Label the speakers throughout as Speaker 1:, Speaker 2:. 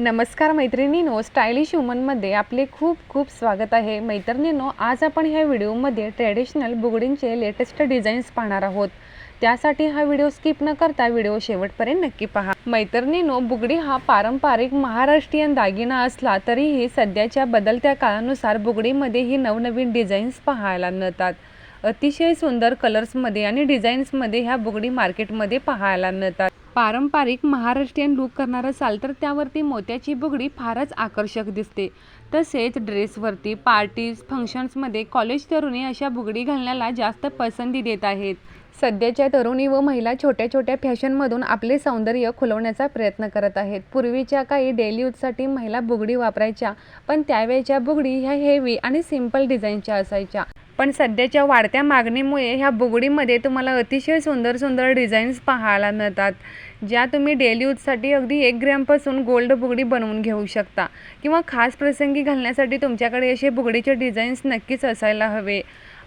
Speaker 1: नमस्कार मैत्रिणींनो स्टायलिश वुमनमध्ये आपले खूप खूप स्वागत आहे. मैत्रिणींनो आज आपण ह्या व्हिडिओमध्ये ट्रॅडिशनल बुगडींचे लेटेस्ट डिझाईन्स पाहणार आहोत. त्यासाठी हा व्हिडिओ स्किप न करता व्हिडिओ शेवटपर्यंत नक्की पहा. मैत्रिणींनो बुगडी हा पारंपरिक महाराष्ट्रीयन दागिना असला तरीही सध्याच्या बदलत्या काळानुसार बुगडीमध्येही नवनवीन डिझाईन्स पाहायला मिळतात. अतिशय सुंदर कलर्समध्ये आणि डिझाईन्समध्ये ह्या बुगडी मार्केटमध्ये पाहायला मिळतात. पारंपरिक महाराष्ट्रीयन लुक करणार असाल तर त्यावरती मोत्याची बुगडी फारच आकर्षक दिसते. तसेच ड्रेसवरती पार्टीज फंक्शन्समध्ये कॉलेज तरुणी अशा बुगडी घालण्याला जास्त पसंती देत आहेत. सध्याच्या तरुणी व महिला छोट्या छोट्या फॅशनमधून आपले सौंदर्य खुलवण्याचा प्रयत्न करत आहेत. पूर्वीच्या काही डेली यूजसाठी महिला बुगडी वापरायच्या पण त्यावेळच्या बुगडी ह्या हेवी आणि सिंपल डिझाईनच्या असायच्या. पण सध्याच्या वाढत्या मागणीमुळे ह्या बुगडीमध्ये तुम्हाला अतिशय सुंदर सुंदर डिझाईन्स पाहायला मिळतात ज्या तुम्ही डेली यूजसाठी अगदी एक ग्रॅमपासून गोल्ड बुगडी बनवून घेऊ शकता. किंवा खास प्रसंगी घालण्यासाठी तुमच्याकडे असे बुगडीचे डिझाईन्स नक्कीच असायला हवे.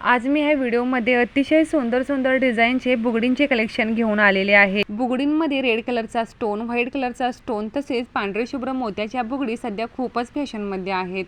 Speaker 1: आज मी ह्या व्हिडिओमध्ये अतिशय सुंदर सुंदर डिझाईनचे बुगडींचे कलेक्शन घेऊन आलेले आहे. बुगडींमध्ये रेड कलरचा स्टोन व्हाईट कलरचा स्टोन तसेच पांढरे शुभ्र मोत्याच्या बुगडी सध्या खूपच फॅशनमध्ये आहेत.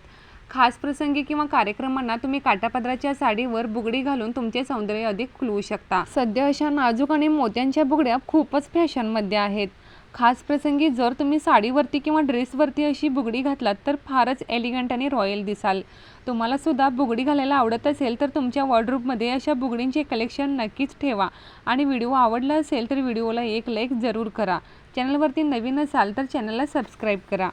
Speaker 1: खास प्रसंगी किंवा कार्यक्रमांना तुम्ही काटापदराच्या साडीवर बुगडी घालून तुमचे सौंदर्य अधिक खुलवू शकता. सध्या अशा नाजूक आणि मोत्यांच्या बुगड्या खूपच फॅशनमध्ये आहेत. खास प्रसंगी जर तुम्ही साडीवरती किंवा ड्रेसवरती अशी बुगडी घातलात तर फारच एलिगंट आणि रॉयल दिसाल. तुम्हाला सुद्धा बुगडी घालायला आवडत असेल तर तुमच्या वॉर्डरूबमध्ये अशा बुगडींचे कलेक्शन नक्कीच ठेवा. आणि व्हिडिओ आवडला असेल तर व्हिडिओला एक लाईक जरूर करा. चॅनलवरती नवीन असाल तर चॅनलला सबस्क्राईब करा.